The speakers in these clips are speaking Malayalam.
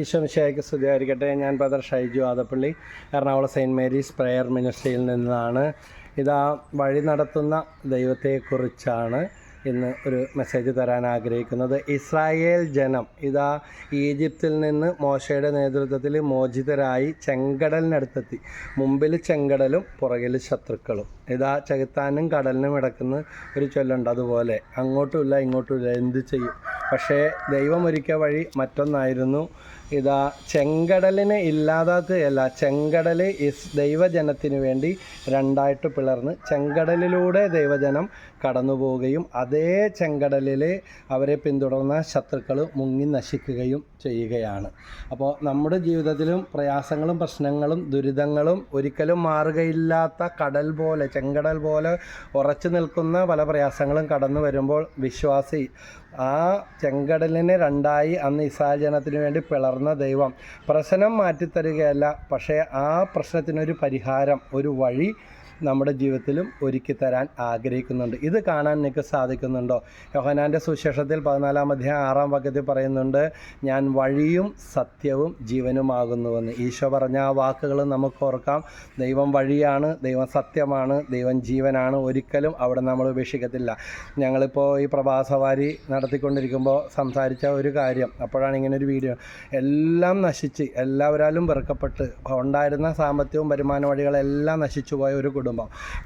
ഈശ്വമിശയ്ക്ക് സ്തുതിയായിരിക്കട്ടെ. ഞാൻ brother Shaiju Adappally Ernakulam Saint Mary's prayer മിനിസ്ട്രിയിൽ നിന്നാണ്. ഇതാ വഴി നടത്തുന്ന ദൈവത്തെക്കുറിച്ചാണ് ഇന്ന് ഒരു മെസ്സേജ് തരാൻ ആഗ്രഹിക്കുന്നത്. ഇസ്രായേൽ ജനം ഇതാ ഈജിപ്തിൽ നിന്ന് മോശയുടെ നേതൃത്വത്തിൽ മോചിതരായി ചെങ്കടലിനടുത്തെത്തി. മുമ്പിൽ ചെങ്കടലും പുറകിൽ ശത്രുക്കളും. ഇതാ ചെകുത്താനും കടലിനും ഇടക്കുന്ന ഒരു ചൊല്ലുണ്ട് അതുപോലെ. അങ്ങോട്ടുമില്ല ഇങ്ങോട്ടുമില്ല എന്ത് ചെയ്യും? പക്ഷേ ദൈവം ഒരുക്കിയ വഴി മറ്റൊന്നായിരുന്നു. ഇതാ ചെങ്കടലിനെ ഇല്ലാതാക്കുകയല്ല ചെങ്കടൽ ഇസ് ദൈവജനത്തിന് വേണ്ടി രണ്ടായിട്ട് പിളർന്ന് ചെങ്കടലിലൂടെ ദൈവജനം കടന്നു പോവുകയും അതേ ചെങ്കടലിൽ അവരെ പിന്തുടർന്ന ശത്രുക്കൾ മുങ്ങി നശിക്കുകയും ചെയ്യുകയാണ്. അപ്പോൾ നമ്മുടെ ജീവിതത്തിലും പ്രയാസങ്ങളും പ്രശ്നങ്ങളും ദുരിതങ്ങളും ഒരിക്കലും മാറുകയില്ലാത്ത കടൽ പോലെ ചെങ്കടൽ പോലെ ഉറച്ചു നിൽക്കുന്ന പല പ്രയാസങ്ങളും കടന്നു വരുമ്പോൾ വിശ്വാസി ആ ചെങ്കടലിനെ രണ്ടായി അന്ന് ഇസ്രായേൽ ജനത്തിന് വേണ്ടി പിളർന്ന ദൈവം. പ്രശ്നം മാറ്റിത്തരികയല്ല പക്ഷേ ആ പ്രശ്നത്തിനൊരു പരിഹാരം ഒരു വഴി നമ്മുടെ ജീവിതത്തിലും ഒരുക്കി തരാൻ ആഗ്രഹിക്കുന്നുണ്ട്. ഇത് കാണാൻ നിങ്ങൾക്ക് സാധിക്കുന്നുണ്ടോ? യോഹനാന്റെ സുശേഷത്തിൽ പതിനാലാം അധ്യായം ആറാം വാക്യത്തിൽ പറയുന്നുണ്ട് ഞാൻ വഴിയും സത്യവും ജീവനുമാകുന്നുവെന്ന്. ഈശോ പറഞ്ഞ ആ വാക്കുകൾ നമുക്ക് ഓർക്കാം. ദൈവം വഴിയാണ് ദൈവം സത്യമാണ് ദൈവം ജീവനാണ്. ഒരിക്കലും അവിടെ നമ്മൾ ഉപേക്ഷിക്കത്തില്ല. ഞങ്ങളിപ്പോൾ ഈ പ്രഭാസവാരി നടത്തിക്കൊണ്ടിരിക്കുമ്പോൾ സംസാരിച്ച ഒരു കാര്യം അപ്പോഴാണ് ഇങ്ങനെ ഒരു വീഡിയോ. എല്ലാം നശിച്ച് എല്ലാവരാലും വെറുക്കപ്പെട്ട് ഉണ്ടായിരുന്ന സാമ്പത്തികവും വരുമാന വഴികളെല്ലാം നശിച്ചു പോയ ഒരു കുടുംബം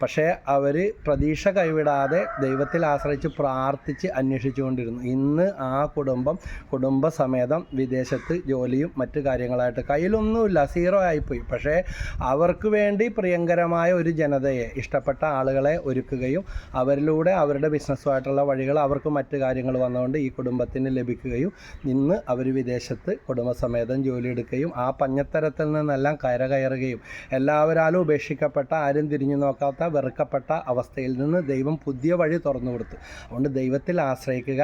പക്ഷേ അവർ പ്രതീക്ഷ കൈവിടാതെ ദൈവത്തിൽ ആശ്രയിച്ച് പ്രാർത്ഥിച്ച് അന്വേഷിച്ചുകൊണ്ടിരുന്നു. ഇന്ന് ആ കുടുംബം കുടുംബസമേതം വിദേശത്ത് ജോലിയും മറ്റു കാര്യങ്ങളായിട്ട് കയ്യിലൊന്നുമില്ല സീറോ ആയിപ്പോയി. പക്ഷേ അവർക്ക് വേണ്ടി പ്രിയങ്കരമായ ഒരു ജനതയെ ഇഷ്ടപ്പെട്ട ആളുകളെ ഒരുക്കുകയും അവരിലൂടെ അവരുടെ ബിസിനസ്സുമായിട്ടുള്ള വഴികൾ അവർക്ക് മറ്റു കാര്യങ്ങൾ വന്നുകൊണ്ട് ഈ കുടുംബത്തിന് ലഭിക്കുകയും ഇന്ന് അവർ വിദേശത്ത് കുടുംബസമേതം ജോലിയെടുക്കുകയും ആ പഞ്ഞത്തരത്തിൽ നിന്നെല്ലാം കയറുകയും എല്ലാവരാലും ഉപേക്ഷിക്കപ്പെട്ട ആരും തിരിഞ്ഞു നോക്കാത്ത വെറുക്കപ്പെട്ട അവസ്ഥയിൽ നിന്ന് ദൈവം പുതിയ വഴി തുറന്നു കൊടുത്തു. അതുകൊണ്ട് ദൈവത്തിൽ ആശ്രയിക്കുക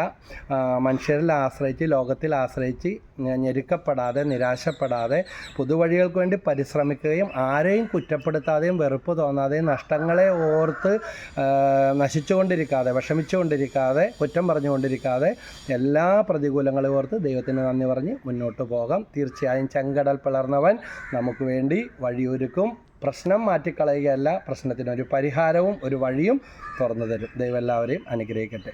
മനുഷ്യരിൽ ആശ്രയിച്ച് ലോകത്തിൽ ആശ്രയിച്ച് ഞെരുക്കപ്പെടാതെ നിരാശപ്പെടാതെ പുതുവഴികൾക്ക് വേണ്ടി പരിശ്രമിക്കുകയും ആരെയും കുറ്റപ്പെടുത്താതെയും വെറുപ്പ് തോന്നാതെയും നഷ്ടങ്ങളെ ഓർത്ത് നശിച്ചുകൊണ്ടിരിക്കാതെ വിഷമിച്ചുകൊണ്ടിരിക്കാതെ കുറ്റം പറഞ്ഞുകൊണ്ടിരിക്കാതെ എല്ലാ പ്രതികൂലങ്ങളെ ഓർത്ത് ദൈവത്തിന് നന്ദി പറഞ്ഞ് മുന്നോട്ട് പോകാം. തീർച്ചയായും ചെങ്കടൽ പിളർന്നവൻ നമുക്ക് വേണ്ടി വഴിയൊരുക്കും. പ്രശ്നം മാറ്റിക്കളയുകയല്ല പ്രശ്നത്തിനൊരു പരിഹാരവും ഒരു വഴിയും തുറന്നു തരും. ദൈവം എല്ലാവരെയും അനുഗ്രഹിക്കട്ടെ.